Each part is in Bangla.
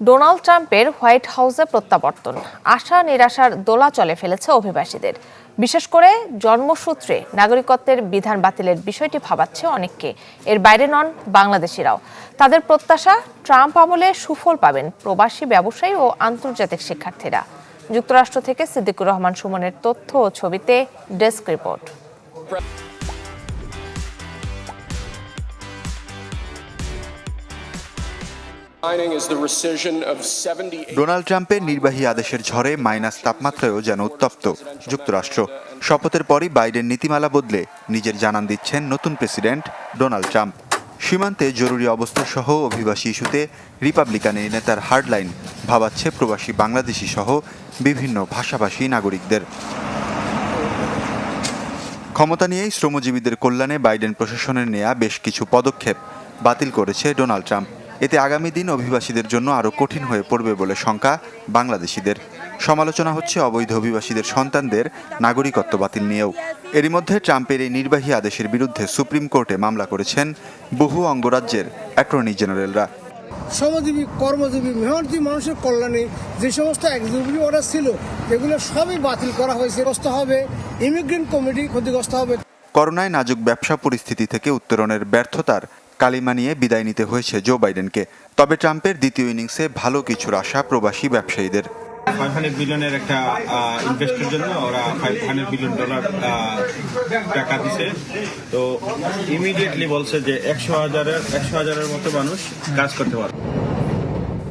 ডোনাল্ড ট্রাম্পের হোয়াইট হাউসে প্রত্যাবর্তন। আশা, নিরাশার দোলা চলে ফেলেছে অভিবাসীদের। বিশেষ করে জন্মসূত্রে নাগরিকত্বের বিধান বাতিলের বিষয়টি ভাবাচ্ছে অনেককে। এর বাইরে নন বাংলাদেশিরাও। তাদের প্রত্যাশা, ট্রাম্প আমলে সুফল পাবেন প্রবাসী ব্যবসায়ী ও আন্তর্জাতিক শিক্ষার্থীরা। যুক্তরাষ্ট্র থেকে সিদ্দিকুর রহমান সুমনের তথ্য ও ছবিতে ডেস্ক রিপোর্ট। ডোনাল্ড ট্রাম্পের নির্বাহী আদেশের ঝড়ে মাইনাস তাপমাত্রায়ও যেন উত্তপ্ত। যুক্তরাষ্ট্র। শপথের পরই বাইডেন নীতিমালা বদলে নিজের জানান দিচ্ছেন নতুন প্রেসিডেন্ট ডোনাল্ড ট্রাম্প। সীমান্তে জরুরি অবস্থা সহ অভিবাসী ইস্যুতে রিপাবলিকান নেতার হার্ডলাইন ভাবাচ্ছে প্রবাসী বাংলাদেশি সহ বিভিন্ন ভাষাভাষী নাগরিকদের। ক্ষমতা নিয়েই শ্রমজীবীদের কল্যাণে বাইডেন প্রশাসনের নেয়া বেশ কিছু পদক্ষেপ বাতিল করেছে ডোনাল্ড ট্রাম্প। এতে আগামী দিন অভিবাসীদের জন্য আরও কঠিন হয়ে পড়বে বলে শঙ্কা বাংলাদেশিদের। সমালোচনা হচ্ছে অবৈধ অভিবাসীদের সন্তানদের নাগরিকত্ব বাতিল নিয়েও। এরই মধ্যে ট্রাম্পের এই নির্বাহী আদেশের বিরুদ্ধে সুপ্রিম কোর্টে মামলা করেছেন বহু অঙ্গরাজ্যের অ্যাটর্নি জেনারেলরা। শ্রমজীবী কর্মজীবী মেহনতি মানুষের কল্যাণে যে সমস্ত এক্সিকিউটিভ অর্ডার ছিল এগুলো সবই বাতিল করা হয়েছে। গ্রস্ত হবে ইমিগ্রেন্ট কমিটি ক্ষতিগ্রস্ত হবে। করোনায় নাজুক ব্যবসা পরিস্থিতি থেকে উত্তরণের ব্যর্থতার কালিমা নিয়ে বিদায় নিতে হয়েছে জো বাইডেনকে। তবে ট্রাম্পের দ্বিতীয় ইনিংসে ভালো কিছুর আশা প্রবাসী ব্যবসায়ীদের। ফাইভ হান্ড্রেড বিলিয়নের একটা ইনভেস্টের জন্য ওরা ফাইভ হান্ড্রেড বিলিয়ন ডলার টাকা দিছে। তো ইমিডিয়েটলি বলছে যে একশো হাজারের একশো হাজারের মতো মানুষ কাজ করতে পারবে।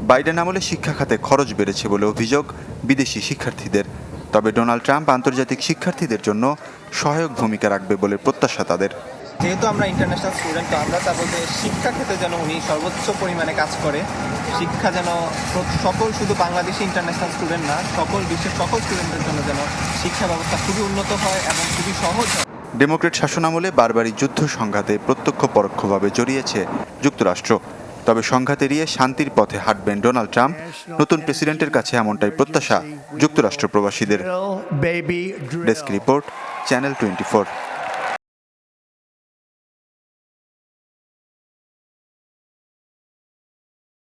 বাইডেন আমলে শিক্ষা খাতে খরচ বেড়েছে বলে অভিযোগ বিদেশি শিক্ষার্থীদের। তবে ডোনাল্ড ট্রাম্প আন্তর্জাতিক শিক্ষার্থীদের জন্য সহায়ক ভূমিকা রাখবে বলে প্রত্যাশা তাদের। যেহেতু আমরা ইন্টারন্যাশনাল স্টুডেন্ট তো আমরা তার বলতে শিক্ষা ক্ষেত্রে যেন উনি সর্বোচ্চ পরিমাণে কাজ করে। শিক্ষা যেন সকল শুধু বাংলাদেশি ইন্টারন্যাশনাল স্টুডেন্ট না, সকল বিশ্বের সকল স্টুডেন্টদের জন্য যেন শিক্ষা ব্যবস্থা খুবই উন্নত হয় এবং খুবই সহজ হয়। ডেমোক্রেট শাসনামলে বারবারই যুদ্ধ সংঘাতে প্রত্যক্ষ পরোক্ষভাবে জড়িয়েছে যুক্তরাষ্ট্র। তবে সংঘাত এড়িয়ে শান্তির পথে হাঁটবেন ডোনাল্ড ট্রাম্প। নতুন প্রেসিডেন্টের কাছে এমনটাই প্রত্যাশা যুক্তরাষ্ট্র প্রবাসীদের। Desk report, channel twenty